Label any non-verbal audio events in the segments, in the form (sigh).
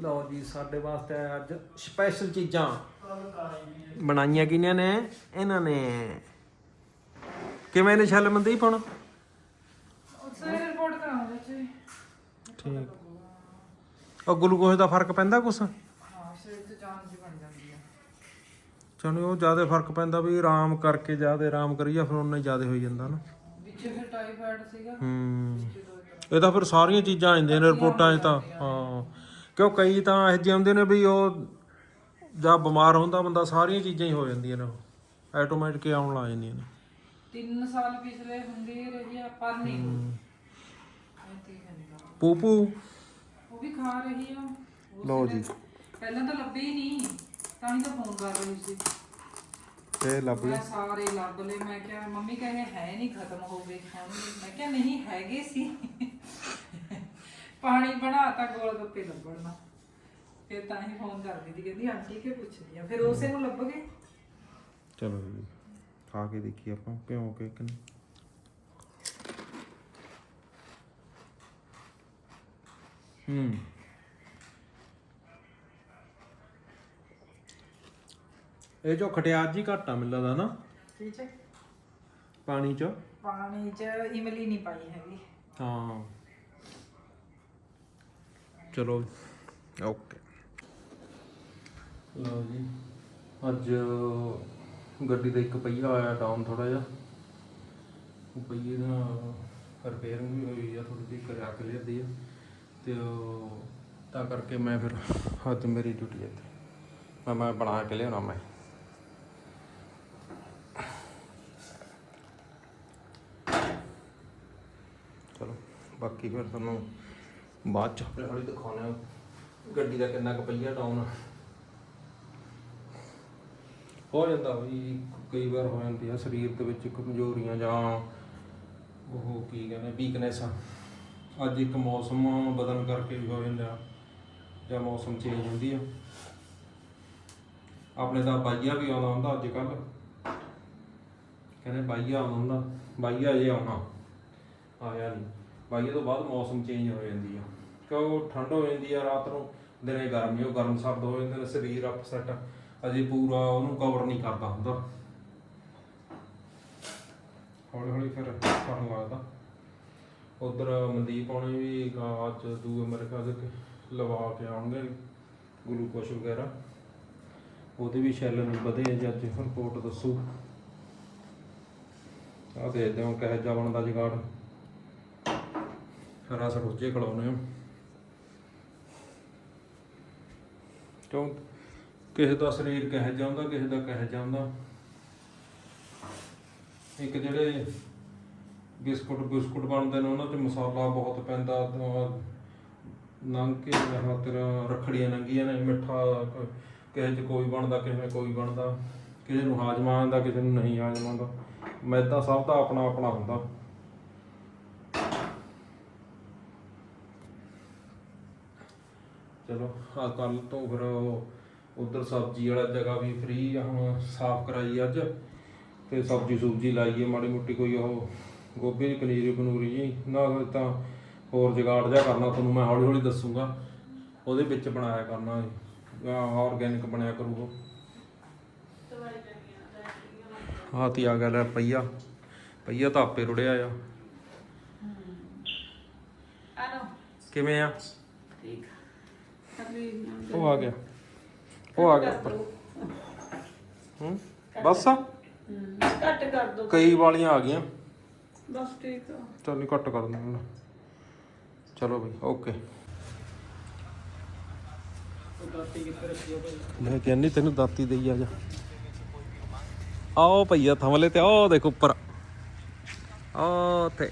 ਲਓ ਜੀ ਸਾਡੇ ਵਾਸਤੇ ਅੱਜ ਸਪੈਸ਼ਲ ਚੀਜ਼ਾਂ ਬਣਾਈਆਂ ਕਿਹਨਾਂ ਨੇ? ਇਹਨਾਂ ਨੇ। ਕਿਵੇਂ ਨੇ ਛੱਲ ਮਨਦੀਪ ਹੁਣ? ਸਾਰੇ ਰਿਪੋਰਟ ਕਰਾਉਂਦੇ ਚ। ਠੀਕ। ਉਹ ਗਲੂਕੋਜ਼ ਦਾ ਫ਼ਰਕ ਪੈਂਦਾ ਕੁਛ? ਹਾਂ ਸਰੀਰ ਤੇ ਜਾਨ ਜੀ ਬਣ ਜਾਂਦੀ ਆ। ਚਲੋ ਉਹ ਜ਼ਿਆਦਾ ਫ਼ਰਕ ਪੈਂਦਾ ਵੀ ਆਰਾਮ ਕਰਕੇ ਜ਼ਿਆਦਾ ਆਰਾਮ ਕਰੀਏ ਫਿਰ ਉਹਨਾਂ ਹੀ ਜ਼ਿਆਦਾ ਹੋਈ ਜਾਂਦਾ ਨਾ। ਵਿੱਚ ਫਿਰ ਟਾਈਫਾਇਡ ਸੀਗਾ। ਹੂੰ। ਵਿੱਚ ਦੋ ਤਰ੍ਹਾਂ ਇਹ ਤਾਂ ਫਿਰ ਸਾਰੀਆਂ ਚੀਜ਼ਾਂ ਆ ਜਾਂਦੀਆਂ ਨੇ ਰਿਪੋਰਟਾਂ 'ਚ ਤਾਂ। ਹਾਂ। ਕਿਉਂ ਕਈ ਤਾਂ ਇਹੋ ਜਿਹੇ ਹੁੰਦੇ ਨੇ ਵੀ ਉਹ ਜਾਂ ਬਿਮਾਰ ਹੁੰਦਾ ਬੰਦਾ ਸਾਰੀਆਂ ਚੀਜ਼ਾਂ ਹੀ ਹੋ ਜਾਂਦੀਆਂ ਨੇ ਆਟੋਮੈਟਿਕ ਆਉਣ ਲੱਗ ਜਾਂਦੀਆਂ ਨੇ। ਤਿੰਨ ਸਾਲ ਪਿਛਲੇ ਹੁੰਦੀ ਰਹੀ ਆ ਪਰ ਨਹੀਂ। ਐਤੀ ਨਹੀਂ ਪੂਪੂ? ਉਹ ਵੀ ਖਾ ਰਹੀ ਆ। ਉਹ ਲਓ ਜੀ। ਪਹਿਲਾਂ ਤਾਂ ਲੱਭੇ ਹੀ ਨਹੀਂ ਤਾਂ ਹੀ ਤਾਂ ਫੋਨ ਕਰ ਰਹੀ ਸੀ। ਇਹ ਲੱਭ ਮੈਂ ਸਾਰੇ ਲੱਭ ਲਏ। ਮੈਂ ਕਿਹਾ ਮੰਮੀ ਕਹੇ ਹੈ ਨਹੀਂ ਖਤਮ ਹੋ ਗਏ ਖਾਣਗੇ ਮੈਂ ਕਿਹਾ ਨਹੀਂ ਹੈਗੇ ਸੀ। ਪਾਣੀ ਬਣਾਤਾ ਗੋਲ ਗੱਪੇ ਲੱਭਣ ਫਿਰ ਤਾਂ ਹੀ ਫੋਨ ਕਰਦੀ ਸੀ ਕਹਿੰਦੀ ਆਂਟੀ ਕੇ ਪੁੱਛਦੀ ਆ? ਫਿਰ ਉਸੇ ਨੂੰ ਲੱਭ ਗਏ। ਚਲੋ ਜੀ ਖਾ ਕੇ ਦੇਖੀ ਆਪਾਂ ਭਿਉਂ ਕੇ ਕਿ ਨਹੀਂ। ਹੂੰ। ਇਹ ਜੋ ਖਟਿਆਜ ਜੀ ਘੱਟ ਲੱਗਦਾ ਨਾ ਠੀਕ ਹੈ। ਪਾਣੀ ਚ। ਪਾਣੀ 'ਚ ਇਮਲੀ ਨਹੀਂ ਪਾਈ ਹੈਗੀ। ਹਾਂ। ਚਲੋ ਓਕੇ। ਲਓ ਜੀ ਅੱਜ ਗੱਡੀ ਦਾ ਇੱਕ ਪਹੀਆ ਆਇਆ ਡਾਊਨ ਥੋੜਾ ਜਿਹਾ। ਉਹ ਪਹੀਏ ਦਾ ਰਿਪੇਅਰਿੰਗ ਵੀ ਹੋਈ ਆ ਥੋੜੀ ਜਿਹੀ ਕਰਿਆ ਕੇ ਲਿਆਦੀ ਆ। ਤੇ ਉਹ ਤਾਂ ਕਰਕੇ ਮੈਂ ਫਿਰ ਅੱਜ ਮੇਰੀ ਡਿਊਟੀ ਹੈ ਇੱਥੇ। ਮੈਂ ਮੈਂ ਬਣਾ ਕੇ ਲਿਆਉਣਾ ਮੈਂ। ਚਲੋ ਬਾਕੀ ਫਿਰ ਤੁਹਾਨੂੰ ਬਾਅਦ ਚ। ਹੌਲੀ ਹੌਲੀ ਦਿਖਾਉਣਾ ਆ ਗੱਡੀ ਦਾ ਕਿੰਨਾ ਕੁ ਪਹੀਆ ਡਾਊਨ ਹੋ ਜਾਂਦਾ ਵੀ ਕਈ ਵਾਰ ਹੋ ਜਾਂਦੀ ਆ ਸਰੀਰ ਦੇ ਵਿੱਚ ਕਮਜ਼ੋਰੀਆਂ ਜਾਂ ਉਹ ਕੀ ਕਹਿੰਦੇ ਵੀਕਨੈਸ ਆ। ਅੱਜ ਇੱਕ ਮੌਸਮ ਬਦਲਣ ਕਰਕੇ ਵੀ ਹੋ ਜਾਂਦਾ ਜਾਂ ਮੌਸਮ ਚੇਂਜ ਹੁੰਦੀ ਆ। ਆਪਣੇ ਤਾਂ ਬਾਈਆ ਵੀ ਆਉਂਦਾ ਹੁੰਦਾ ਅੱਜ ਕੱਲ ਕਹਿੰਦੇ ਬਾਈਆ ਆਉਂਦਾ ਹੁੰਦਾ, ਬਾਈਆ ਜੇ ਆਉਣਾ, ਆਇਆ ਨਹੀਂ ਬਾਈਏ ਤੋਂ ਬਾਅਦ ਮੌਸਮ ਚੇਂਜ ਹੋ ਜਾਂਦੀ ਆ। ਕਿਉਂ? ਠੰਡ ਹੋ ਜਾਂਦੀ ਆ ਰਾਤ ਨੂੰ। ਦਿਨੇ ਗਰਮੀ ਉਹ ਗਰਮ ਸਰਦ ਹੋ ਜਾਂਦੇ ਨੇ, ਸਰੀਰ ਅਪਸੈਟ ਅਜੇ ਪੂਰਾ ਉਹਨੂੰ ਕਵਰ ਨਹੀਂ ਕਰਦਾ ਹੁੰਦਾ। ਹੌਲੀ ਹੌਲੀ ਫਿਰ ਕਰਨ ਲੱਗਦਾ। ਉਧਰ ਮਨਦੀਪ ਆਉਣੇ ਵੀ ਗਾ- ਅੱਜ ਦੂਏ ਮੇਰੇ ਖਿਆਲ ਲਵਾ ਕੇ ਆਉਣਗੇ ਗਲੂਕੋਸ਼ ਵਗੈਰਾ। ਉਹਦੇ ਵੀ ਸ਼ੈਲ ਨਹੀਂ ਵਧੇ ਜੇ ਅੱਜ ਰਿਪੋਰਟ ਦੱਸੂ। ਆ ਦੇਖਦੇ ਹਾਂ ਕਿਹੋ ਜਿਹਾ ਬਣਦਾ ਜਗਾੜ। ਰਸ ਰੋਜੇ ਖਲਾਉਨੇ ਆ। ਕਿਉਂ? ਕਿਸੇ ਦਾ ਸਰੀਰ ਕਹਿ ਜਿਹਾ ਹੁੰਦਾ, ਕਿਸੇ ਦਾ ਕਿਹੋ ਜਿਹਾ ਇੱਕ ਜਿਹੜੇ ਬਿਸਕੁਟ ਬਿਸਕੁਟ ਬਣਦੇ ਨੇ, ਉਹਨਾਂ 'ਚ ਮਸਾਲਾ ਬਹੁਤ ਪੈਂਦਾ, ਤੇ ਨੰਗ ਕੇ, ਆਹ ਤੇਰਾ ਰਖੜੀਆਂ ਨੰਗੀਆਂ ਨੇ, ਮਿੱਠਾ ਕਿਸੇ 'ਚ ਕੋਈ ਬਣਦਾ, ਕਿਸੇ 'ਚ ਕੋਈ ਬਣਦਾ। ਕਿਸੇ ਨੂੰ ਹਾਜ਼ਮਾ ਆਉਂਦਾ ਕਿਸੇ ਨੂੰ ਨਹੀਂ ਹਾਜ਼ਮਾ ਆਉਂਦਾ। ਮੈਦਾ ਸਭ ਦਾ ਆਪਣਾ ਆਪਣਾ ਹੁੰਦਾ। ਚਲੋ ਆ ਕੱਲ ਤੋਂ ਫਿਰ ਉਧਰ ਸਬਜ਼ੀ ਵਾਲਾ ਜਗ੍ਹਾ ਵੀ ਫ੍ਰੀ ਆ ਹੁਣ ਸਾਫ਼ ਕਰਾਈ ਅੱਜ। ਤੇ ਸਬਜ਼ੀ ਸੁਬਜੀ ਲਾਈਏ ਮਾੜੀ ਮੁੱਟੀ ਕੋਈ ਉਹ ਗੋਭੀ ਦੀ ਪਨੀਰੀ ਪਨੂਰੀ ਜੀ। ਨਾ ਤਾਂ ਹੋਰ ਜਗਾੜ ਜਿਹਾ ਕਰਨਾ ਤੁਹਾਨੂੰ ਮੈਂ ਹੌਲੀ ਹੌਲੀ ਦੱਸੂਗਾ। ਉਹਦੇ ਵਿੱਚ ਬਣਾਇਆ ਕਰਨਾ ਆਰਗੈਨਿਕ ਬਣਿਆ ਕਰੂਗਾ। ਹਾਂ ਤੀ ਆ ਗਿਆ ਲੈ ਪਈਆ। ਪਈਆ ਤਾਂ ਆਪੇ ਰੁੜਿਆ ਆ। ਕਿਵੇਂ ਆ? ਉਹ ਆ ਗਿਆ। ਉਹ ਆ ਗਿਆ ਉੱਪਰ। ਹੂੰ? ਬਸ ਆ? ਕੱਟ ਕਰ ਦੋ। ਕਈ ਵਾਲੀਆਂ ਆ ਗਈਆਂ। ਬਸ ਠੀਕ ਆ। ਚੱਲ ਨਹੀਂ ਘੱਟ ਕਰ ਦਿੰਦਾ ਚਲੋ ਬਈ ਓਕੇ। ਮੈਂ ਕਹਿੰਨੀ ਤੈਨੂੰ ਦਾਤੀ ਦੇਈ ਆ ਜਾ। ਆਓ ਭਈਆ ਥਮਲੇ ਤੇ ਆਓ ਦੇਖ ਉੱਪਰ। ਆਹ ਤੇ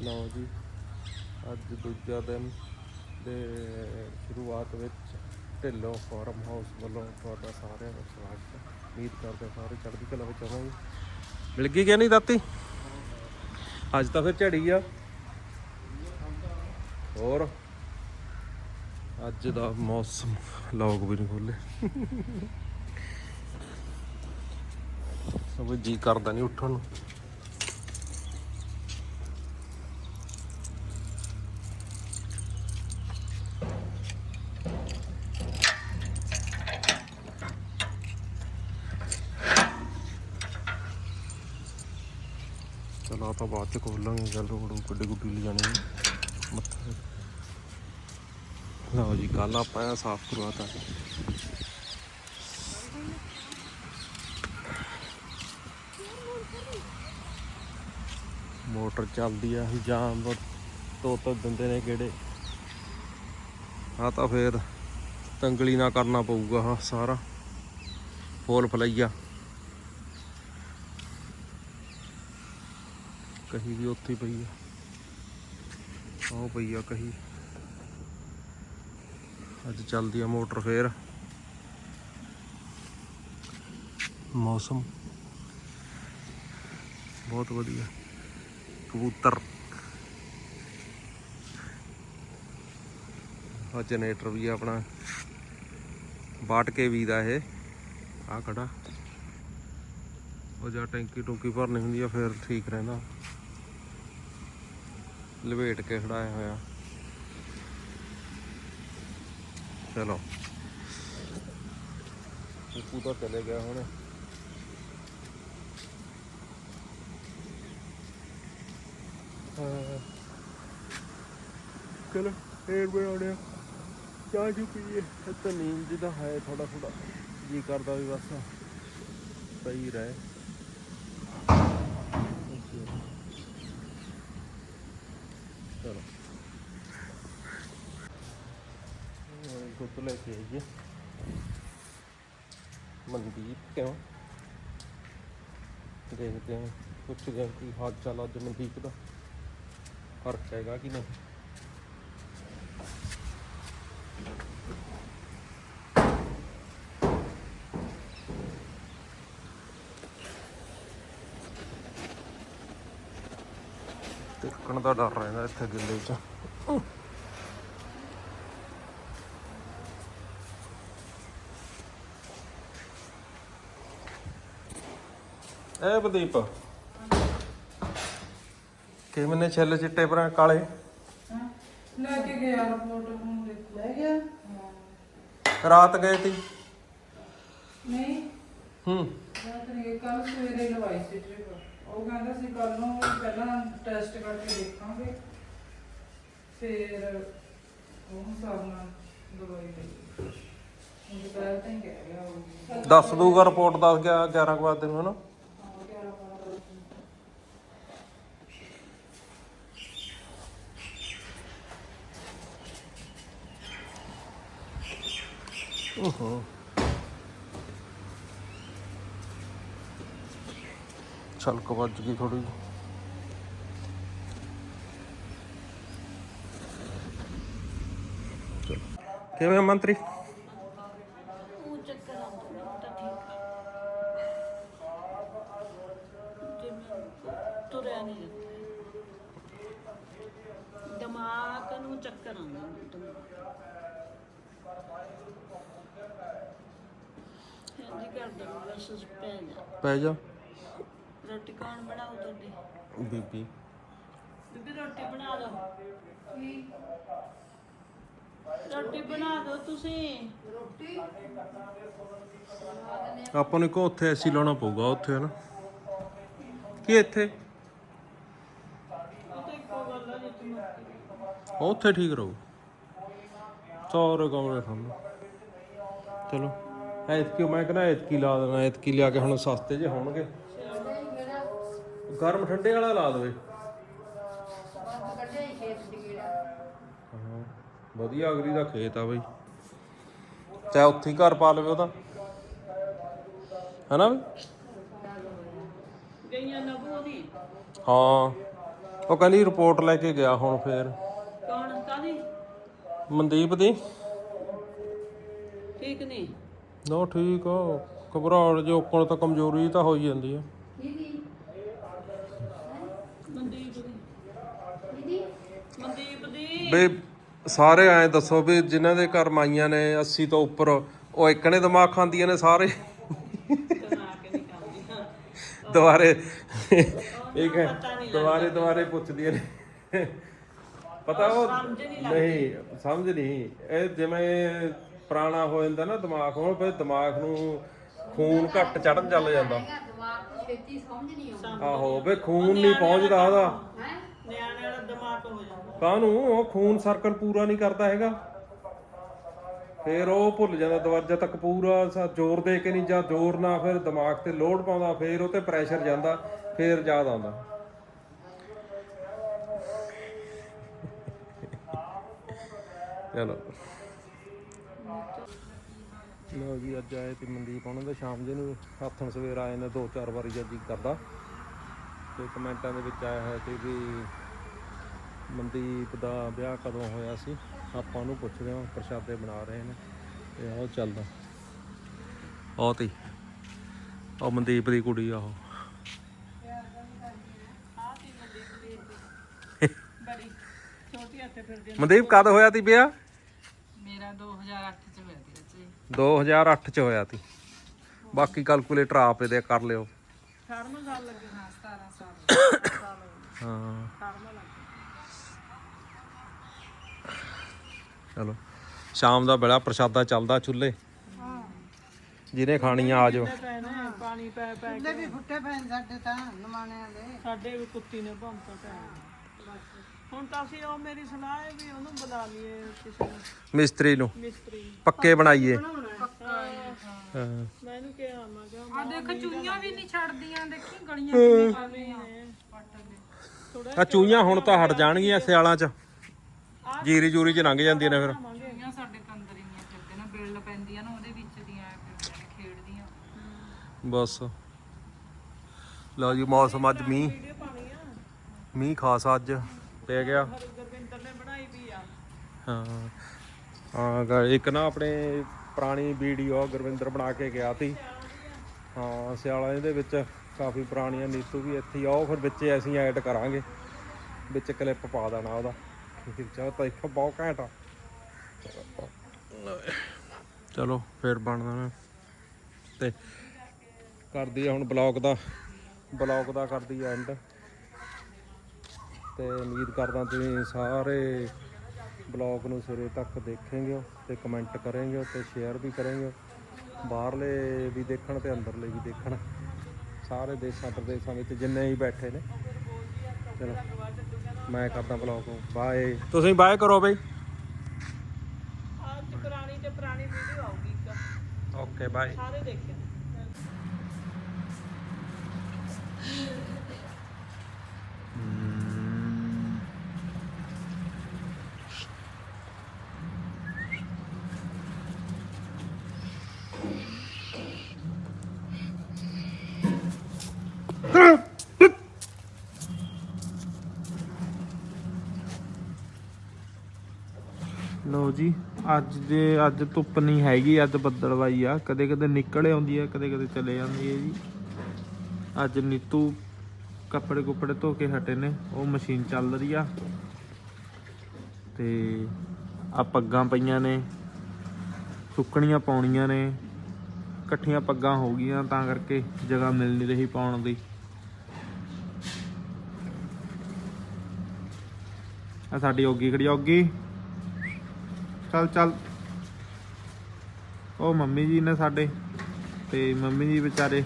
ਲਓ ਜੀ। ਅੱਜ ਦੂਜਾ ਦਿਨ ਦੇ ਸ਼ੁਰੂਆਤ ਵਿੱਚ ਢਿੱਲੋਂ ਫਾਰਮ ਹਾਊਸ ਵੱਲੋਂ ਤੁਹਾਡਾ ਸਾਰਿਆਂ ਦਾ ਸਵਾਗਤ ਹੈ। ਉਮੀਦ ਕਰਦੇ ਸਾਰੇ ਚੜ੍ਹਦੀ ਕਲਾ ਵਿੱਚ ਹੋਵਾਂਗੇ। ਮਿਲ ਗਈ ਕਿ ਨਹੀਂ ਦਾਤੀ? ਅੱਜ ਤਾਂ ਫਿਰ ਝੜੀ ਆ। ਹੋਰ? ਅੱਜ ਦਾ ਮੌਸਮ ਲੋਕ ਵੀ ਨਹੀਂ ਖੋਲੇ ਸਭ ਜੀ ਕਰਦਾ ਨਹੀਂ ਉੱਠਣ ਨੂੰ। ਚਲੋ ਆਪਾਂ ਬਾਅਦ ਚ ਖੋਲਾਂਗੇ ਚੱਲ ਰੋਡ ਗੱਡੀ ਗੁੱਡੀ ਲੈ ਜਾਣੀ ਮੱਥਾ ਲਓ ਜੀ ਕੱਲ ਆਪਾਂ ਸਾਫ਼ ਕਰਵਾਤਾ। ਮੋਟਰ ਚੱਲਦੀ ਆ, ਜਾਮ ਤੋਂ ਦਿੰਦੇ ਨੇ ਕਿਹੜੇ ਆ ਤਾਂ ਫੇਰ ਤੰਗਲੀ ਨਾ ਕਰਨਾ ਪਊਗਾ ਸਾਰਾ। ਫੋਲ ਫਲਈਆ। ਕਹੀ ਵੀ ਉੱਥੇ ਪਈ ਆ। ਉਹ ਪਈ ਆ ਕਹੀ। ਅੱਜ ਚੱਲਦੀ ਆ ਮੋਟਰ ਫੇਰ। ਮੌਸਮ। ਬਹੁਤ ਵਧੀਆ। ਕਬੂਤਰ। ਆ ਜਨਰੇਟਰ ਵੀ ਆ ਆਪਣਾ। ਬਾਟ ਕੇ ਵੀ ਦਾ ਇਹ। ਆ ਖੜਾ। ਉਹ ਜਾਂ ਟੈਂਕੀ ਟੂਕੀ ਭਰਨੀ ਹੁੰਦੀ ਆ, ਫਿਰ ਠੀਕ ਰਹਿੰਦਾ। ਲਵੇਟ ਕੇ ਖੜਾਇਆ ਹੋਇਆ। ਚਲੋ। ਉੱਪੂ ਤਾਂ ਚਲੇ ਗਿਆ ਹੁਣ। ਹਾਂ। ਚਲੋ, ਫੇਰ ਬਣਾਉਣੇ ਆ। ਚਾਹ ਚੂ ਪੀਏ ਇਹ ਤਾਂ ਨੀਂਦ ਜਿਹਦਾ ਹੈ ਥੋੜਾ ਥੋੜਾ ਜੀ ਕਰਦਾ ਵੀ ਬਸ। ਸਹੀ ਰਹੇ ਚਲੋ ਹੁਣ ਦੁੱਧ ਲੈ ਕੇ ਆਈਏ। ਮਨਦੀਪ ਕਿਉਂ? ਦੇਖਦੇ ਹਾਂ। ਪੁੱਛਦੇ ਹਾਂ ਕੀ ਹਾਲ ਚਾਲ ਅੱਜ ਮਨਦੀਪ ਦਾ। ਫ਼ਰਕ ਹੈਗਾ ਕਿ ਨਹੀਂ? ਤਿੱਕਣ ਦਾ ਡਰ ਰਹਿੰਦਾ ਇੱਥੇ ਗਿੱਲੇ 'ਚ। ਐ ਬਦੀਪ ਕਿਵੇਂ ਨੇ ਛੱਲ ਚਿੱਟੇ ਪਰ ਕਾਲੇ? ਲੈ ਕੇ ਗਿਆ ਰਿਪੋਰਟ ਨੂੰ ਦੇਖੋ। ਲੈ ਗਿਆ? ਰਾਤ ਗਏ ਤੀ? ਨਹੀਂ। ਹੂੰ। ਰਾਤ ਨਹੀਂ ਕੱਲ ਸਵੇਰੇ ਲਵਾਈ ਸੀ ਟ੍ਰਿਪ ਉਹ ਕਹਿੰਦਾ ਸੀ ਕੱਲ ਨੂੰ ਪਹਿਲਾਂ ਟੈਸਟ ਕਰਕੇ ਦੇਖਾਂਗੇ। ਫਿਰ ਉਹ ਹਿਸਾਬ ਨਾਲ ਦਵਾਈ ਲਈ। ਉਹ ਦੁਪਹਿਰ ਤਾਂ ਹੀ ਕਹਿ ਗਿਆ ਉਹ ਦੱਸ ਦੂਗਾ ਰਿਪੋਰਟ ਦੱਸ ਗਿਆ 11 ਕੁ ਵਜੇ ਨੂੰ ਹਨਾ ਹਾਂ ਗਿਆਰਾਂ ਬਾਰਾਂ ਵਜੇ। ਓਹੋ ਛਲਕ ਵੱਜ ਗਈ ਥੋੜੀ ਕਿਵੇਂ ਪੈ ਜਾ। ਰੋਟੀ ਕੌਣ ਬਣਾਉ ਤੁਹਾਡੀ? ਬੀਬੀ। ਬੀਬੀ ਰੋਟੀ ਬਣਾ ਦਿਓ ਰੋਟੀ ਬਣਾ ਦਿਓ ਤੁਸੀਂ। ਆਪਾਂ ਨੂੰ ਕੋ ਉੱਥੇ ਐਸੀ ਲਾਉਣਾ ਪਊਗਾ ਉੱਥੇ ਹਨਾ। ਕੀ ਇੱਥੇ? ਉੱਥੇ ਠੀਕ ਰਹੂ। ਸਾਰੇ ਕਮਰੇ ਸਾਨੂੰ ਚਲੋ। ਐਤਕੀ ਮੈਂ ਕਹਿੰਦਾ ਐਤਕੀ ਲਾ ਦੇਣਾ ਐਤਕੀ ਲਿਆ ਕੇ ਹੁਣ ਸਸਤੇ ਜੇ ਹੋਣਗੇ। ਗਰਮ ਠੰਡੇ ਵਾਲਾ ਲਾ ਦੇਵੇ। ਵਧੀਆ ਅਗਰੀ ਦਾ ਖੇਤ ਆ ਬਈ। ਚਾਹੇ ਉੱਥੇ ਹੀ ਘਰ ਪਾ ਲਵੇ ਉਹਦਾ ਹੈਨਾ ਵੀ ਗਈਆਂ ਨਬੂ ਦੀ ਹਾਂ ਉਹ ਕਹਿੰਦੀ ਰਿਪੋਰਟ ਲੈ ਕੇ ਗਿਆ ਹੁਣ ਫੇਰ। ਕੌਣ ਕਾਦੀ ਮਨਦੀਪ ਦੀ। ਠੀਕ ਨਹੀਂ ਨਾ ਠੀਕ ਆ ਘਬਰਾਹਟ ਜੋ ਕੋਲ ਤਾਂ ਕਮਜ਼ੋਰੀ ਤਾਂ ਹੋਈ ਜਾਂਦੀ ਆ। ਮਨਦੀਪ ਦੀ। ਮਨਦੀਪ ਦੀ। ਬਈ ਸਾਰੇ ਐਂ ਦੱਸੋ ਵੀ ਜਿਨ੍ਹਾਂ ਦੇ ਘਰ ਮਾਈਆਂ ਨੇ 80 ਤੋਂ ਉੱਪਰ ਉਹ ਇੱਕ ਨੇ ਦਿਮਾਗ ਖਾਂਦੀਆਂ ਨੇ ਸਾਰੇ? ਬਣਾ ਕੇ ਨਹੀਂ ਖਾਂਦੀ ਹਾਂ ਦੁਬਾਰੇ ਇੱਕ ਦੁਬਾਰੇ ਦੁਬਾਰੇ ਪੁੱਛਦੀਆਂ ਨੇ। ਪਤਾ ਉਹ ਸਮਝ ਨਹੀਂ ਨਹੀਂ ਸਮਝ ਨਹੀਂ। ਇਹ ਜਿਵੇਂ ਪੁਰਾਣਾ ਹੋ ਜਾਂਦਾ ਨਾ ਦਿਮਾਗ ਹੁਣ ਫਿਰ ਦਿਮਾਗ ਨੂੰ ਖੂਨ ਘੱਟ ਚੜਨ ਚੱਲ ਜਾਂਦਾ। ਦਿਮਾਗ ਨੂੰ ਛੇਤੀ ਸਮਝ ਨਹੀਂ ਆਉਂਦੀ। ਆਹੋ ਵੇ ਖੂਨ ਨਹੀਂ ਪਹੁੰਚਦਾ ਉਹਦਾ। ਹੈ? ਨਿਆਣੇ ਵਾਲਾ ਦਿਮਾਗ ਹੋ ਜਾਂਦਾ। ਕਾਹਨੂੰ? ਉਹ ਖੂਨ ਸਰਕਲ ਪੂਰਾ ਨਹੀਂ ਕਰਦਾ ਹੈਗਾ। ਫਿਰ ਉਹ ਭੁੱਲ ਜਾਂਦਾ ਦਰਵਾਜ਼ਾ ਤੱਕ ਪੂਰਾ ਸਾ ਜ਼ੋਰ ਦੇ ਕੇ ਨਹੀਂ ਜਾਂ ਜ਼ੋਰ ਨਾ ਫਿਰ ਦਿਮਾਗ ਤੇ ਲੋਡ ਪਾਉਂਦਾ ਫਿਰ ਉਹ ਤੇ ਪ੍ਰੈਸ਼ਰ ਜਾਂਦਾ ਫਿਰ ਯਾਦ ਆਉਂਦਾ। ਚਲੋ। ਲੋ ਜੀ ਅੱਜ ਆਏ ਤੇ ਮਨਦੀਪ ਉਹਨਾਂ ਦੇ ਸ਼ਾਮ ਜੇ ਨੂੰ। ਹੱਥਣ ਸਵੇਰ ਆਏ ਨੇ ਦੋ ਚਾਰ ਵਾਰੀ ਜੱਜੀ ਕਰਦਾ। ਤੇ ਕਮੈਂਟਾਂ ਦੇ ਵਿੱਚ ਆਇਆ ਹੈ ਕਿ ਵੀ ਮਨਦੀਪ ਦਾ ਵਿਆਹ ਕਦੋਂ ਹੋਇਆ ਸੀ? ਆਪਾਂ ਉਹਨੂੰ ਪੁੱਛਦੇ ਹਾਂ ਪ੍ਰਸ਼ਾਦੇ ਬਣਾ ਰਹੇ ਨੇ ਤੇ ਉਹ ਚੱਲਦਾ। ਉਹ ਤੀ ਉਹ ਮਨਦੀਪ ਦੀ ਕੁੜੀ ਆ ਉਹ। ਮਨਦੀਪ ਕਦ ਹੋਇਆ ਤੀ ਵਿਆਹ? ਮੇਰਾ 2008 ਚ ਹੋਇਆ ਸੀ ਬੱਚੇ 2008 ਚ ਹੋਇਆ ਤੀ ਬਾਕੀ ਕੈਲਕੂਲੇਟਰ ਆਪੇ ਦੇ ਕਰ ਲਿਓ। 18 ਸਾਲ ਲੱਗੇ ਹਾਂ 17 ਸਾਲ। ਹਾਂ। 18 ਲੱਗੇ। ਚਲੋ ਸ਼ਾਮ ਦਾ ਬੜਾ ਪ੍ਰਸ਼ਾਦਾ ਚੱਲਦਾ ਚੁੱਲ੍ਹੇ। ਜਿਹਨੇ ਖਾਣੀਆਂ ਆ ਜਾਓ। ਪਾਣੀ ਪੈ ਪੈ ਕੇ। ਵੀ ਫੁੱਟੇ ਪੈਣ ਸਾਡੇ ਤਾਂ ਨਮਾਣਿਆਂ ਦੇ। ਸਾਡੇ ਵੀ ਕੁੱਤੀ ਨੇ ਭੰਤਾ ਪੈ ਹੁਣ ਤਾਂ ਅਸੀਂ ਉਹ ਮੇਰੀ ਸਲਾਹ ਹੈ ਵੀ ਉਹਨੂੰ ਬੁਲਾ ਲਈਏ ਕਿਸੇ ਨੂੰ। ਮਿਸਤਰੀ ਨੂੰ। ਮਿਸਤਰੀ ਨੂੰ। ਪੱਕੇ ਬਣਾਈਏ। ਹਾਂ। ਮੈਂ ਇਹਨੂੰ ਕਿਹਾ ਮੈਂ ਕਿਹਾ ਆ ਦੇਖ ਚੂਈਆਂ ਵੀ ਨਹੀਂ ਛੱਡਦੀਆਂ ਦੇਖੀ ਗਲੀਆਂ ਕਿਵੇਂ ਕਰ ਰਹੀਆਂ ਪੱਟ ਦੇ ਥੋੜਾ ਆ ਚੂਈਆਂ ਹੁਣ ਤਾਂ ਹਟ ਜਾਣਗੀਆਂ ਸਿਆਲਾਂ ਚ। ਜੀਰੀ ਜੂਰੀ ਚ ਲੰਘ ਜਾਂਦੀਆਂ ਨੇ ਫਿਰ। ਚੂਈਆਂ ਸਾਡੇ ਕੰਦਰ ਇੰਨੀਆਂ ਫਿਰਦੇ ਨਾ ਬਿੱਲ ਪੈਂਦੀਆਂ ਨਾ ਉਹਦੇ ਵਿੱਚ ਦੀਆਂ ਫਿਰਦੀਆਂ ਨੇ ਖੇਡਦੀਆਂ। ਬਸ। ਲਓ ਜੀ ਮੌਸਮ ਅੱਜ ਮੀਂਹ। ਵੀਡੀਓ ਪਾਣੀ ਆ ਮੀਂਹ ਖਾਸਾ ਅੱਜ। ਪੈ ਗਿਆ। ਗੁਰਵਿੰਦਰ ਨੇ ਬਣਾਈ ਵੀ ਆ ਹਾਂ। ਹਾਂ, ਗ- ਇੱਕ ਨਾ ਆਪਣੇ ਪੁਰਾਣੀ ਵੀਡੀਓ ਗੁਰਵਿੰਦਰ ਬਣਾ ਕੇ ਗਿਆ ਸੀ। ਹਾਂ, ਸਿਆਲਾਂ ਦੇ ਵਿੱਚ ਕਾਫੀ ਪੁਰਾਣੀਆਂ ਨੀਤੂ ਵੀ ਇੱਥੇ ਹੀ ਆ, ਉਹ ਫਿਰ ਵਿੱਚ ਅਸੀਂ ਐਡ ਕਰਾਂਗੇ। ਵਿੱਚ ਕਲਿੱਪ ਪਾ ਦੇਣਾ ਉਹਦਾ। ਚਾਹ ਤਾਂ ਇੱਕ ਬਹੁਤ ਘੈਂਟ ਆ। ਚਲੋ, ਫਿਰ ਬਣਦਾ ਨਾ। ਤੇ ਕਰਦੀ ਆ ਹੁਣ ਬਲੌਗ ਦਾ ਬਲੌਗ ਦਾ ਕਰਦੀ ਆ ਐਂਡ ਤੇ ਉਮੀਦ ਕਰਦਾ ਤੁਸੀਂ ਸਾਰੇ ਬਲੌਗ ਨੂੰ ਸਿਰੇ ਤੱਕ ਦੇਖੇਂਗੇ ਤੇ ਕਮੈਂਟ ਕਰਨਗੇ ਤੇ ਸ਼ੇਅਰ ਵੀ ਕਰਨਗੇ ਬਾਹਰਲੇ ਵੀ ਦੇਖਣ ਤੇ ਅੰਦਰਲੇ ਵੀ ਦੇਖਣ। ਸਾਰੇ ਦੇਸ਼ਾਂ ਪ੍ਰਦੇਸ਼ਾਂ ਵਿੱਚ ਜਿੰਨੇ ਹੀ ਬੈਠੇ ਨੇ। ਚਲੋ ਮੈਂ ਕਰਦਾ ਬਲੌਗ ਬਾਏ ਤੁਸੀਂ ਬਾਏ ਕਰੋ ਬਈ। ਅੱਜ ਪੁਰਾਣੀ ਤੇ ਪੁਰਾਣੀ ਵੀਡੀਓ ਆਊਗੀ ਇੱਕ। ਓਕੇ ਬਾਏ ਸਾਰੇ ਦੇਖਿਓ ਲੋ ਜੀ ਅੱਜ ਦੇ ਅੱਜ ਧੁੱਪ ਨਹੀਂ ਹੈਗੀ ਅੱਜ ਬੱਦਲਵਾਈ ਆ। ਕਦੇ ਕਦੇ ਨਿਕਲ ਆਉਂਦੀ ਆ ਕਦੇ ਕਦੇ ਚਲੇ ਜਾਂਦੀ ਹੈ ਜੀ। ਅੱਜ ਨੀਤੂ ਕੱਪੜੇ ਕੁੱਪੜੇ ਧੋ ਕੇ ਹਟੇ ਨੇ ਉਹ ਮਸ਼ੀਨ ਚੱਲ ਰਹੀ ਆ। ਤੇ ਆ ਪੱਗਾਂ ਪਈਆਂ ਨੇ ਸੁੱਕਣੀਆਂ ਪਾਉਣੀਆਂ ਨੇ ਇਕੱਠੀਆਂ ਪੱਗਾਂ ਹੋ ਗਈਆਂ ਤਾਂ ਕਰਕੇ ਜਗ੍ਹਾ ਮਿਲ ਨਹੀਂ ਰਹੀ ਪਾਉਣ ਦੀ। ਆ ਸਾਡੀ ਔਗੀ ਖੜੀ ਆ, ਔਗੀ। ਚੱਲ ਚੱਲ। ਉਹ ਮੰਮੀ ਜੀ ਨੇ ਸਾਡੇ ਤੇ ਮੰਮੀ ਜੀ ਵਿਚਾਰੇ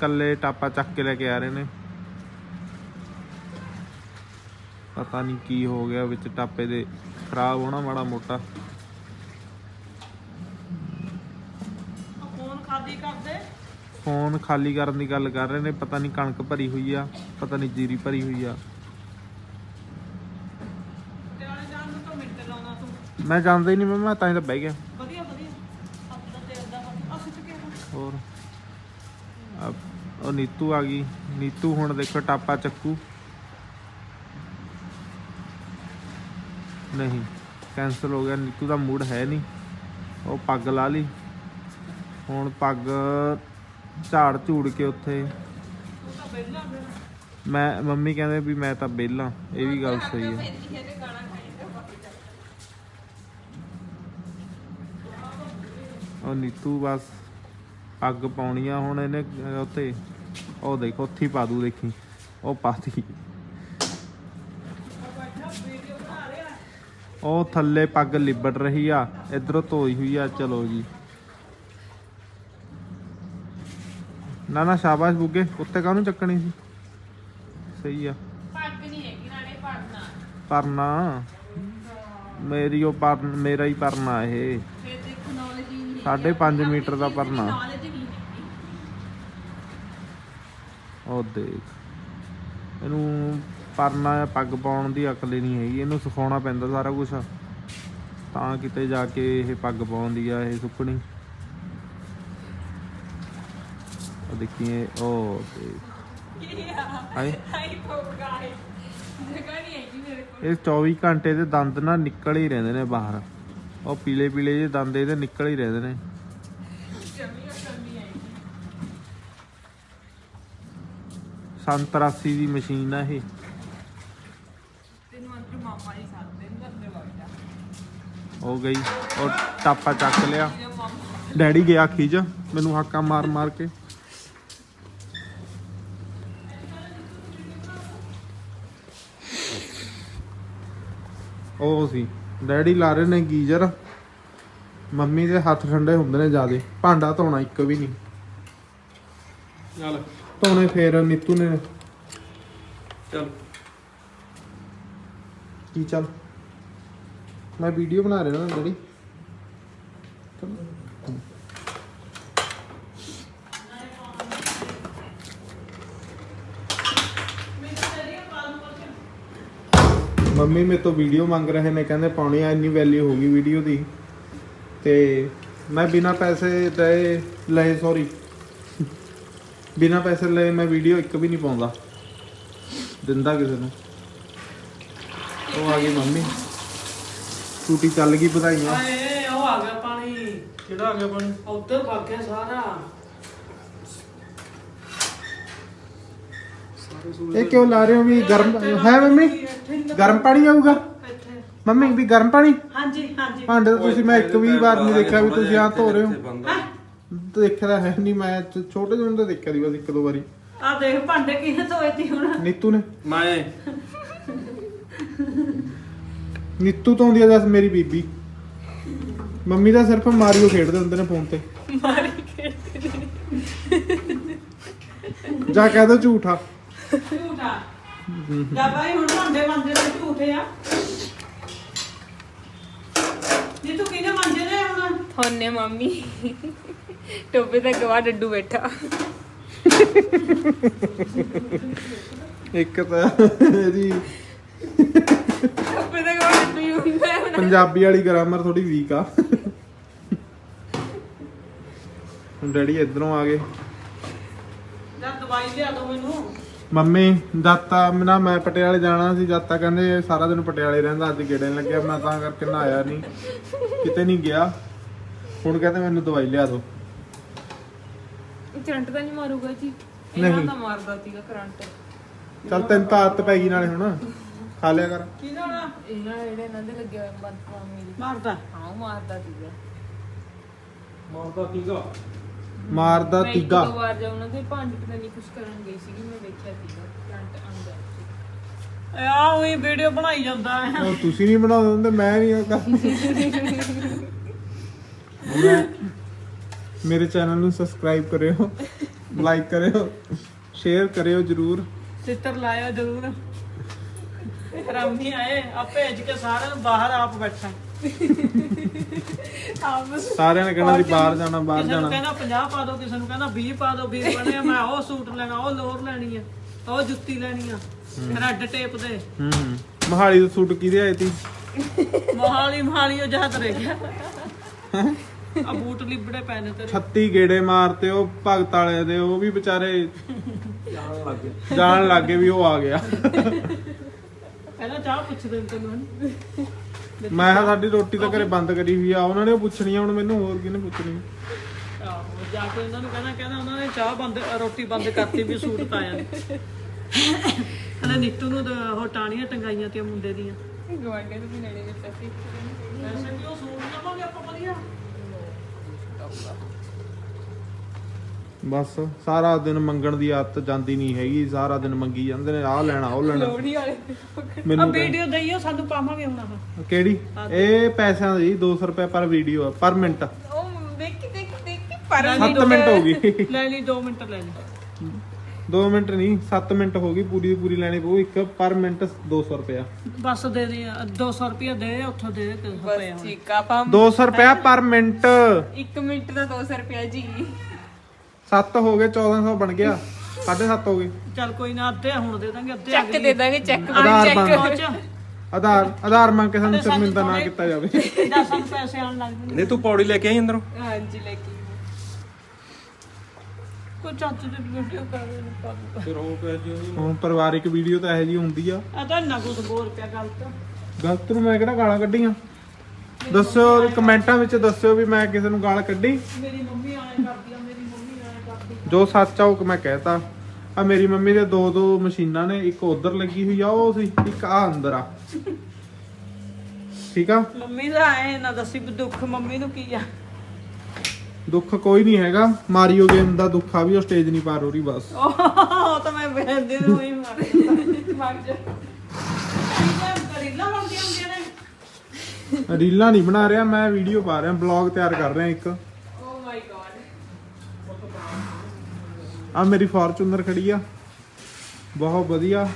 ਕੱਲੇ ਟਾਪਾ ਚੱਕ ਕੇ ਲੈ ਕੇ ਆ ਰਹੇ ਨੇ। ਪਤਾ ਨਹੀਂ ਕੀ ਹੋ ਗਿਆ ਵਿੱਚ ਟਾਪੇ ਦੇ ਖਰਾਬ ਹੋਣਾ ਮਾੜਾ ਮੋਟਾ। ਫੋਨ ਖਾਲੀ ਕਰਦੇ? ਫੋਨ ਖਾਲੀ ਕਰਨ ਦੀ ਗੱਲ ਕਰ ਰਹੇ ਨੇ ਪਤਾ ਨਹੀਂ ਕਣਕ ਭਰੀ ਹੋਈ ਆ ਪਤਾ ਨਹੀਂ ਜੀਰੀ ਭਰੀ ਹੋਈ ਆ ਤੇ ਆਲੇ ਜਾਣ ਨੂੰ ਤਾਂ ਮਿੰਟ ਲਾਉਣਾ ਤੂੰ ਮੈਂ ਜਾਣਦਾ ਹੀ ਨਹੀਂ ਮੈਂ ਮੈਂ ਤਾਂ ਹੀ ਤਾਂ ਬਹਿ ਗਿਆ। ਵਧੀਆ ਵਧੀਆ। ਹੱਥ ਦਾ ਤੇਲ ਦਾ ਆ ਸੁੱਟ ਕੇ। ਹੋਰ? ਆ- ਉਹ ਨੀਤੂ ਆ ਗਈ। ਨੀਤੂ ਹੁਣ ਦੇਖੋ ਟਾਪਾ ਚੱਕੂ। ਨਹੀਂ ਕੈਨਸਲ ਹੋ ਗਿਆ। ਨੀਤੂ ਦਾ ਮੂਡ ਹੈ ਨਹੀਂ। ਉਹ ਪੱਗ ਲਾ ਲਈ। ਹੁਣ ਪੱਗ ਝਾੜ ਝੂੜ ਕੇ ਉੱਥੇ। ਤੂੰ ਤਾਂ ਮੈਂ ਮੰਮੀ ਕਹਿੰਦੇ ਵੀ ਮੈਂ ਤਾਂ ਵਿਹਲਾ। ਇਹ ਵੀ ਗੱਲ ਸਹੀ ਹੈ। ਉਹ ਨੀਤੂ ਬਸ ਪੱਗ ਪਾਉਣੀ ਆ ਹੁਣ ਇਹਨੇ ਉੱਤੇ ਉਹ ਦੇਖੋ ਉੱਥੇ ਪਾ ਦੂ ਦੇਖੀ। ਉਹ ਪਾਤੀ ਉਹ ਥੱਲੇ ਪੱਗ ਲਿਬੜ ਰਹੀ ਆ। ਇਧਰੋਂ ਧੋਈ ਹੋਈ ਆ ਚਲੋ ਜੀ। ਨਾ ਨਾ ਸ਼ਾਬਾਸ਼ ਬੁੱਗੇ। ਉੱਤੇ ਕਾਹਨੂੰ ਚੱਕਣੀ ਸੀ? ਸਹੀ ਆ। ਪੱਗ ਨਹੀਂ ਹੈਗੀ ਨਾਲੇ ਪੜਨਾ ਪਰਨਾ। ਮੇਰੀ ਉਹ ਪਰ ਮੇਰਾ ਹੀ ਪਰਨਾ ਇਹ। 5.5 ਮੀਟਰ ਦਾ ਪਰਨਾ ਉਹ ਦੇਖ। ਇਹਨੂੰ ਪਰਨਾ ਪੱਗ ਪਾਉਣ ਦੀ ਅਕਲ ਹੀ ਨਹੀਂ ਹੈਗੀ। ਇਹਨੂੰ ਸਿਖਾਉਣਾ ਪੈਂਦਾ ਸਾਰਾ ਕੁਝ ਤਾਂ ਕਿਤੇ ਜਾ ਕੇ ਇਹ ਪੱਗ ਪਾਉਂਦੀ ਆ ਇਹ ਸੁੱਕਣੀ। ਉਹ ਦੇਖੀਏ ਉਹ ਹਾਏ ਇਹ 24 ਘੰਟੇ ਦੇ ਦੰਦ ਨਾ ਨਿਕਲ ਹੀ ਰਹਿੰਦੇ ਨੇ ਬਾਹਰ। ਉਹ ਪੀਲੇ ਪੀਲੇ ਜੇ ਦੰਦ ਇਹਦੇ ਨਿਕਲ ਹੀ ਰਹਿੰਦੇ ਨੇ। ਸੰਤਰਾਸੀ ਦੀ ਮਸ਼ੀਨ ਆ ਇਹ। ਤੈਨੂੰ ਅੰਦਰ ਮਾਮਾ ਹੀ ਸਾਥ ਦੇ ਅੰਦਰ ਵਗਦਾ ਹੋ ਗਈ, ਉਹ ਟਾਪਾ ਚੱਕ ਲਿਆ। ਡੈਡੀ ਗਿਆ ਖਿਜ ਮੈਨੂੰ ਹਾਕਾ ਮਾਰ ਮਾਰ ਕੇ। ਉਹ ਸੀ। ਡੈਡੀ ਲਾ ਰਹੇ ਨੇ ਗੀਜ਼ਰ। ਮੰਮੀ ਦੇ ਹੱਥ ਠੰਡੇ ਹੁੰਦੇ ਨੇ ਜਿਆਦੇ। ਭਾਂਡਾ ਧੋਣਾ ਇੱਕ ਵੀ ਨਹੀਂ। ਚੱਲ। ਧੋਣੇ ਫੇਰ ਨੀਤੂ ਨੇ। ਚੱਲ। ਕੀ ਚੱਲ? ਮੈਂ ਵੀਡੀਓ ਬਣਾ ਰਿਹਾ ਨਾ ਡੈਡੀ। ਮੰਮੀ ਮੇਰੇ ਤੋਂ ਵੀਡੀਓ ਮੰਗ ਰਹੇ ਨੇ ਕਹਿੰਦੇ ਪਾਉਣੀ ਆ ਇੰਨੀ ਵੈਲਿਊ ਹੋ ਗਈ ਵੀਡੀਓ ਦੀ। ਤੇ ਮੈਂ ਬਿਨਾ ਪੈਸੇ ਦੇ ਲਏ ਸੌਰੀ ਬਿਨਾ ਪੈਸੇ ਲਏ ਮੈਂ ਵੀਡੀਓ ਇੱਕ ਵੀ ਨਹੀਂ ਪਾਉਂਦਾ। ਦਿੰਦਾ ਕਿਸੇ ਨੂੰ। ਉਹ ਆ ਗਈ ਮੰਮੀ। ਟੂਟੀ ਚੱਲ ਗਈ ਵਧਾਈਆਂ। ਆਏ ਉਹ ਆ ਗਿਆ ਪਾਣੀ। ਕਿਹੜਾ ਆ ਗਿਆ ਪਾਣੀ? ਉੱਧਰ ਵਗ ਗਿਆ ਸਾਰਾ। ਇਹ ਕਿਉਂ ਲਾ ਰਹੇ ਹੋ ਵੀ ਗਰਮ ਹੈ ਮੰਮੀ? ਗਰਮ ਪਾਣੀ ਆਊਗਾ? ਮੰਮੀ ਵੀ ਗਰਮ ਪਾਣੀ? ਹਾਂਜੀ ਹਾਂਜੀ। ਭਾਂਡੇ ਤਾਂ ਤੁਸੀਂ ਮੈਂ ਇੱਕ ਵੀ ਵਾਰ ਨਹੀਂ ਦੇਖਿਆ ਵੀ ਤੁਸੀਂ ਆ ਧੋ ਰਹੇ ਹੋ। ਦੇਖਦਾ ਹੈ ਨਹੀਂ ਮੈਂ ਛੋਟੇ ਜਿਹੇ ਹੁੰਦੇ ਦੇਖਿਆ ਦੀ ਬਸ ਇੱਕ ਦੋ ਵਾਰੀ। ਆ ਦੇਖ ਭਾਂਡੇ ਕਿਹਨੇ ਧੋਏ ਤੀ ਹੁਣ? ਨੀਤੂ ਨੇ। ਮੈਂ। ਨੀਤੂ ਤੋਂ ਹੁੰਦੀ ਆ ਦੱਸ ਮੇਰੀ ਬੀਬੀ। ਮੰਮੀ ਦਾ ਸਿਰਫ ਮਾਰੀਓ ਖੇਡਦੇ ਹੁੰਦੇ ਨੇ ਫੋਨ ਤੇ। ਮਾਰੀ ਖੇਡਦੇ ਜਾ ਕਹਿ ਦੋ ਝੂਠਾ। ਝੂਠਾ ਜਾ ਭਾਈ ਹੁਣ ਭਾਂਡੇ ਮੰਜੇ ਦੇ ਝੂਠੇ ਆ। ਜੀ ਤੂੰ ਕਿਹਨੇ ਮੰਜੇ ਨੇ ਹੁਣ? ਥੋਨੇ ਮੰਮੀ। ਟੋਬੇ ਦਾ ਗਵਾ ਡੱਡੂ ਬੈਠਾ। ਇੱਕ ਤਾਂ ਇਹਦੀ ਟੋਬੇ ਦਾ ਗਵਾ ਡੱਡੂ ਹੀ ਹੁੰਦਾ ਹੈ। ਹੁਣ ਪੰਜਾਬੀ ਵਾਲੀ ਗ੍ਰਾਮਰ ਥੋੜੀ ਵੀਕ ਆ। ਹੁਣ ਡੈਡੀ ਇਧਰੋਂ ਆ ਗਏ। ਜਾ ਦਵਾਈ ਲਿਆ ਦੋ ਮੈਨੂੰ। ਮੰਮੀ ਦਾਤਾ ਨਾ ਮੈਂ ਪਟਿਆਲੇ ਜਾਣਾ ਸੀ ਦਾਤਾ ਕਹਿੰਦੇ ਸਾਰਾ ਦਿਨ ਪਟਿਆਲੇ ਰਹਿੰਦਾ ਅੱਜ ਗੇੜੇ ਨੀ ਲੱਗਿਆ ਮੈਂ ਤਾਂ ਕਰਕੇ ਨਾ ਆਇਆ ਨਹੀਂ ਕਿਤੇ ਨਹੀਂ ਗਿਆ। ਹੁਣ ਕਹਿੰਦੇ ਮੈਨੂੰ ਦਵਾਈ ਲਿਆ ਦਿਓ। ਕਰੰਟ ਤਾਂ ਨਹੀਂ ਮਾਰੂਗਾ ਜੀ। ਨਹੀਂ। ਇਹਨਾਂ ਤਾਂ ਮਾਰਦਾ ਸੀਗਾ ਕਰੰਟ। ਚੱਲ ਤੈਨੂੰ ਤਾਂ ਆਦਤ ਪੈ ਗਈ ਨਾਲੇ ਹੁਣ। ਖਾ ਲਿਆ ਕਰ। ਕੀ ਹੋਣਾ ਇਹਨਾਂ ਜਿਹੜੇ ਇਹਨਾਂ ਦੇ ਲੱਗੇ ਹੋਏ ਬੰਦ ਮਾਮੀ ਦੇ ਮਾਰਦਾ। ਹਾਂ ਉਹ ਮਾਰਦਾ ਸੀਗਾ। ਮਾਰਦਾ ਕੀਗਾ ਮਾਰਦਾ ਮੈਂ ਇੱਕ ਤੀਗਾ। ਦੋ ਵਾਰ ਜਾ ਉਹਨਾਂ ਦੇ ਭਾਂਡੇ ਪਤਾ ਨਹੀਂ ਕੁਝ ਕਰਨ ਗਈ ਸੀਗੀ ਮੈਂ ਵੇਖਿਆ ਸੀਗਾ ਕਰੰਟ ਆਉਂਦਾ ਸੀ ਆ ਉਹੀ ਵੀਡੀਓ ਬਣਾਈ ਜਾਂਦਾ ਹੈ। ਉਹ ਤੁਸੀਂ ਨਹੀਂ ਬਣਾਉਂਦੇ ਹੁੰਦੇ ਮੈਂ ਨਹੀਂ ਉਹ ਕਰ ਮੈਂ ਮੇਰੇ ਚੈਨਲ ਨੂੰ ਸਬਸਕ੍ਰਾਈਬ ਕਰਿਓ ਲਾਈਕ ਕਰਿਓ ਸ਼ੇਅਰ ਕਰਿਓ ਜਰੂਰ। ਚਿੱਤਰ ਲਾਇਆ ਜ਼ਰੂਰ। ਹਰਾਮੀ ਆਏ ਆ ਭੇਜ ਕੇ ਸਾਰਿਆਂ ਨੂੰ ਬਾਹਰ ਆਪ ਬੈਠਾ। ਆਪ ਸਾਰਿਆਂ ਨੇ ਕਹਿਣਾ ਸੀ ਬਾਹਰ ਜਾਣਾ ਬਾਹਰ ਕਿਸੇ ਨੂੰ ਜਾਣਾ। ਕਹਿੰਦਾ 50 ਪਾ ਦਿਓ ਕਿਸੇ ਨੂੰ ਕਹਿੰਦਾ 20 ਪਾ ਦਿਓ 20 ਬਣੇ ਮੈਂ ਉਹ ਸੂਟ ਲੈਣਾ ਉਹ ਲੋਰ ਲੈਣੀ ਆ ਉਹ ਜੁੱਤੀ ਲੈਣੀ ਆ ਰੈੱਡ ਟੇਪ ਦੇ। ਹੂੰ ਹੂੰ। ਮਹਾਲੀ ਦਾ ਸੂਟ ਕਿਹਦੇ ਆਏ ਤੀ ਮੋਹਾਲੀ ਮੋਹਾਲੀ ਉਹ ਜਹਤ ਰਹਿ ਗਿਆ। ਆ ਬੂਟ ਲਿਬੜੇ ਪੈ ਨੇ ਤੇਰੇ। 36 ਗੇੜੇ ਮਾਰਤੇ ਉਹ ਭਗਤ ਵਾਲੇ ਦੇ ਉਹ ਵੀ ਵਿਚਾਰੇ ਜਾਣ ਲੱਗ ਗਿਆ ਜਾਣ ਲੱਗੇ ਵੀ ਉਹ ਆ ਗਿਆ। ਪਹਿਲਾਂ ਚਾਹ ਪੁੱਛਦੇ ਨੇ ਤੈਨੂੰ ਹਨਾ? ਮੈਂ ਕਿਹਾ ਸਾਡੀ ਰੋਟੀ ਤਾਂ ਘਰੇ ਬੰਦ ਕਰੀ ਹੋਈ ਆ ਉਹਨਾਂ ਨੇ ਪੁੱਛਣੀ ਆ ਹੁਣ ਮੈਨੂੰ ਹੋਰ ਕਿਹਨੇ ਪੁੱਛਣੀ? ਆਹੋ ਜਾ ਕੇ ਉਹਨਾਂ ਨੂੰ ਕਹਿੰਦਾ ਕਹਿੰਦਾ ਉਹਨਾਂ ਨੇ ਚਾਹ ਬੰਦ ਰੋਟੀ ਬੰਦ ਕਰਤੀ ਵੀ ਸੂਟ ਪਾਇਆ ਹਲੇ ਨੀਤੂ ਨੂੰ ਤਾਂ ਉਹ ਟਾਣੀਆਂ ਟੰਗਾਈਆਂ ਤੇ ਮੁੰਡੇ ਦੀਆਂ। ਗਵਾਂਡੇ ਦੇ ਵੀ ਨੇੜੇ ਵਿੱਚ ਅਸੀਂ ਵੈਸੇ ਕਿ ਉਹ ਸੂਟ ਲਵਾਂਗੇ ਆਪਾਂ ਵਧੀਆ। ਬਸ ਸਾਰਾ ਦਿਨ ਮੰਗਣ ਦੀ ਆਦਤ ਜਾਂਦੀ ਨਹੀਂ ਹੈਗੀ ਸਾਰਾ ਦਿਨ ਮੰਗੀ ਜਾਂਦੇ ਨੇ ਆਹ ਲੈਣਾ ਉਹ ਲੈਣਾ। ਲੋਹੜੀ ਵਾਲੇ ਆ ਮੈਨੂੰ ਵੀਡੀਓ ਦਈਓ ਸਾਨੂੰ ਪਾਵਾਂਗੇ ਹੁਣ ਆਹ। ਕਿਹੜੀ? ਇਹ ਪੈਸਿਆਂ ਦੀ 200 ਰੁਪਏ ਪਰ ਵੀਡੀਓ ਆ ਪਰ ਮਿੰਟ। ਉਹ ਦੇਖ ਦੇਖ ਦੇਖ ਕੇ ਪਰ 7 ਮਿੰਟ ਹੋ ਗਈ। ਲੈ ਲਈ 2 ਮਿੰਟ ਲੈ ਲਈ। 2 ਮਿੰਟ ਨਹੀਂ 7 ਮਿੰਟ ਹੋ ਗਈ ਪੂਰੀ ਦੀ ਪੂਰੀ ਲੈਣੀ ਪਊ ਇੱਕ ਪਰ ਮਿੰਟ 200 ਰੁਪਿਆ ਬਸ ਦੇ ਦੇ 200 ਰੁਪਏ ਦੇ ਉੱਥੋਂ ਦੇ ਦੇ ਬਸ ਠੀਕ ਆ ਆਪਾਂ 200 ਰੁਪਿਆ ਪਰ ਮਿੰਟ। 1 ਮਿੰਟ ਦਾ 200 ਰੁਪਿਆ ਜੀ। 7 ਹੋ ਗਏ 1400 ਬਣ ਗਿਆ। 7.5 ਹੋ ਗਏ। ਚੱਲ ਕੋਈ ਨਾ ਅੱਧੇ ਹੁਣ ਦੇ ਦਾਂਗੇ ਅੱਧੇ ਚੈੱਕ ਦੇ ਦਾਂਗੇ ਚੈੱਕ ਆਧਾਰ ਚੈੱਕ ਆਧਾਰ ਆਧਾਰ ਮੰਗ ਕੇ ਸਾਨੂੰ ਸ਼ਰਮਿੰਦਾ ਨਾ ਕੀਤਾ ਜਾਵੇ। ਦਸ ਨੂੰ ਪੈਸੇ ਆਉਣ ਲੱਗ ਜਾਂਦੇ ਨਹੀਂ ਤੂੰ ਪੌੜੀ ਲੈ ਕੇ ਆਈ ਅੰਦਰੋਂ। ਹਾਂਜੀ ਲੈ ਕੇ ਕੋਈ ਚਾਚੂ ਦੀ ਵੀਡੀਓ ਕਰ ਦੇ ਪਾ ਦੂਗਾ ਫਿਰ ਹੋ ਪਿਆ ਜੀ। ਹੁਣ ਪਰਿਵਾਰਿਕ ਵੀਡੀਓ ਤਾਂ ਇਹੋ ਜੀ ਹੁੰਦੀ ਆ। ਆ ਤਾਂ ਇੰਨਾ ਕੁਝ ਬੋਲ ਪਿਆ ਗਲਤ। ਗਲਤ ਨੂੰ ਮੈਂ ਕਿਹੜਾ ਗਾਲਾਂ ਕੱਢੀਆਂ? ਦੱਸਿਓ ਕਮੈਂਟਾਂ ਵਿੱਚ ਦੱਸਿਓ ਵੀ ਮੈਂ ਕਿਸੇ ਨੂੰ ਗਾਲ ਕੱਢੀ। ਮੇਰੀ ਮੰਮੀ ਆਏ ਕਰਦੀ ਆ ਮੇਰੀ ਮੰਮੀ ਆਏ ਕਰਦੀ ਜੋ ਸੱਚ ਆ ਉਹ ਮੈਂ ਕਹਿਤਾ। ਆ ਮੇਰੀ ਮੰਮੀ ਦੇ ਦੋ ਦੋ ਮਸ਼ੀਨਾਂ ਨੇ ਇੱਕ ਉਧਰ ਲੱਗੀ ਹੋਈ ਆ ਉਹ ਸੀ ਇੱਕ ਆ ਅੰਦਰ ਆ। ਠੀਕ ਆ? ਮੰਮੀ ਦਾ ਆਏ ਨਾ ਦੱਸੀ ਵੀ ਦੁੱਖ ਮੰਮੀ ਨੂੰ ਕੀ ਆ। ਦੁੱਖ ਕੋਈ ਨਹੀਂ ਹੈਗਾ। ਮਾਰੀਓ ਗੇਮ ਦਾ ਦੁੱਖ ਆ ਵੀ ਉਹ ਸਟੇਜ ਨਹੀਂ ਪਾਰ ਹੋ ਰਹੀ ਬਸ। ਉਹ ਤਾਂ ਮੈਂ ਬਹਿੰਦੇ ਨੂੰ ਹੀ ਮਾਰ। ਮਾਰ ਜਾ। ਕਰੀਲਾ ਹੁੰਦੀਆਂ ਹੁੰਦੀਆਂ ਨੇ। ਰੀਲਾਂ ਨਹੀਂ ਬਣਾ ਰਿਹਾ ਮੈਂ ਵੀਡੀਓ ਪਾ ਰਿਹਾ ਬਲੌਗ ਤਿਆਰ ਕਰ ਰਿਹਾ ਇੱਕ। ਆ ਮੇਰੀ ਫੋਰਚੂਨਰ ਖੜੀ ਆ। ਬਹੁਤ ਵਧੀਆ।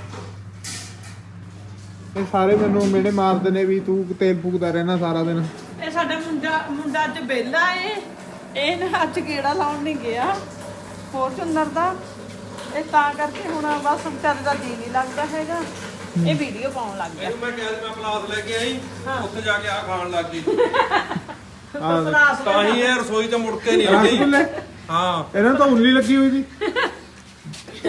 ਇਹ ਸਾਰੇ ਮੈਨੂੰ ਮੇਰੇ ਮਾਰਦੇ ਨੇ ਵੀ ਤੂੰ ਤੇਲ ਫੂਕਦਾ ਰਹਿਣਾ ਸਾਰਾ ਦਿਨ। ਇਹ ਸਾਡਾ ਮੁੰਡਾ ਮੁੰਡਾ ਅੱਜ ਵਿਹਲਾ ਏ। ਇਹ ਨਾ ਅੱਜ ਗੇੜਾ ਲਾਉਣ ਨਹੀਂ ਗਿਆ। ਫੋਰਚੂਨਰ ਦਾ। ਇਹ ਤਾਂ ਕਰਕੇ ਹੁਣ ਬਸ ਵਿਚਾਰੇ ਦਾ ਜੀ ਨਹੀਂ ਲੱਗਦਾ ਹੈਗਾ। ਇਹ ਵੀਡੀਓ ਪਾਉਣ ਲੱਗ ਗਿਆ। ਮੈਂ ਕਿਹਾ ਮੈਂ ਪਲਾਸ ਲੈ ਕੇ ਆਈ। ਉੱਥੇ ਜਾ ਕੇ ਆ ਖਾਣ ਲੱਗ ਗਈ। (laughs) ਤਾਂ ਹੀ ਇਹ ਰਸੋਈ ਚ ਮੁੜ ਕੇ ਨਹੀਂ ਆਉਂਦੀ ਹਾਂ। ਇਹਨਾਂ ਨੂੰ ਤਾਂ ਉੱਲੀ ਲੱਗੀ ਹੋਈ ਸੀ।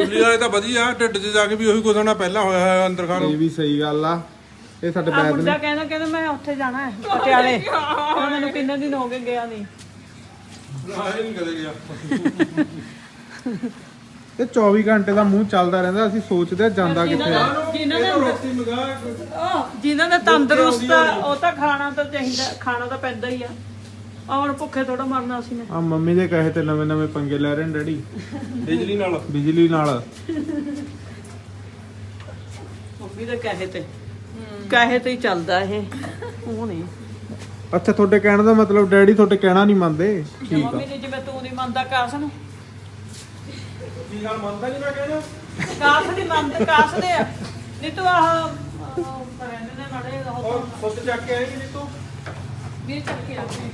ਉੱਲੀ ਵਾਲੇ ਤਾਂ ਵਧੀਆ ਢਿੱਡ 'ਚ ਜਾ ਕੇ ਵੀ ਉਹੀ ਕੁਛ ਹੋਣਾ ਪਹਿਲਾਂ ਹੋਇਆ ਹੋਇਆ ਅੰਦਰ ਖਾ ਲਓ ਇਹ ਵੀ ਸਹੀ ਗੱਲ ਆ। ਇਹ ਸਾਡੇ ਆ ਬੈਦ ਨੇ। ਮੁੰਡਾ ਕਹਿੰਦਾ ਕਹਿੰਦਾ ਮੈਂ ਉੱਥੇ ਜਾਣਾ ਹੈ ਪਟਿਆਲੇ। ਕਹਿੰਦਾ ਮੈਨੂੰ ਕਿੰਨੇ ਦਿਨ ਹੋ ਗਏ ਗਿਆ ਨਹੀਂ। ਆਏ ਨਹੀਂ ਕਦੇ ਗਿਆ। ਇਹ 24 ਘੰਟੇ ਦਾ ਮੂੰਹ ਚੱਲਦਾ ਰਹਿੰਦਾ ਅਸੀਂ ਸੋਚਦੇ ਆ ਜਾਂਦਾ ਕਿੱਥੇ ਆ। ਜਿਨ੍ਹਾਂ ਨੇ ਰੋਟੀ ਮੰਗਾ ਉਹ ਜਿਨ੍ਹਾਂ ਦਾ ਤੰਦਰੁਸਤ ਆ। ਉਹ ਤਾਂ ਖਾਣਾ ਤਾਂ ਚਾਹੀਦਾ ਖਾਣਾ ਤਾਂ ਪੈਂਦਾ ਹੀ ਆ। ਹੁਣ ਭੁੱਖੇ ਥੋੜਾ ਮਰਨਾ ਸੀ ਨੇ। ਆ ਮੰਮੀ ਦੇ ਕਹੇ ਤੇ ਨਵੇਂ ਨਵੇਂ ਪੰਗੇ ਲੈ ਰਹੇ ਨੇ ਡੈਡੀ। ਬਿਜਲੀ ਨਾਲ। ਬਿਜਲੀ ਨਾਲ। ਮੰਮੀ ਦੇ ਕਹੇ ਤੇ। ਕਹੇ ਤੇ ਹੀ ਚੱਲਦਾ ਇਹ। ਉਹ ਨਹੀਂ। ਅੱਛਾ ਤੁਹਾਡੇ ਕਹਿਣ ਦਾ ਮਤਲਬ ਡੈਡੀ ਤੁਹਾਡੇ ਕਹਿਣਾ ਨਹੀਂ ਮੰਨਦੇ। ਠੀਕ ਆ। ਮੰਮੀ ਨੇ ਜਿਵੇਂ ਤੂੰ ਨਹੀਂ ਮੰਨਦਾ ਕਾਸ ਨੂੰ? ਕੀ ਗੱਲ ਮੰਨਦਾ ਨਹੀਂ ਮੈਂ ਕਹਿੰਦਾ ਕਾਸ ਨਹੀਂ ਮੰਨਦਾ ਕਾਸ ਦੇ ਆ। ਨਹੀਂ ਤੂੰ ਆਹ ਰਹਿੰਦੇ ਨੇ ਬੜੇ ਉਹ ਖੁਦ ਚੱਕ ਕੇ ਆਏਗੀ ਨਹੀਂ ਤੂੰ ਵੀਰ ਚੱਕ ਕੇ ਆ।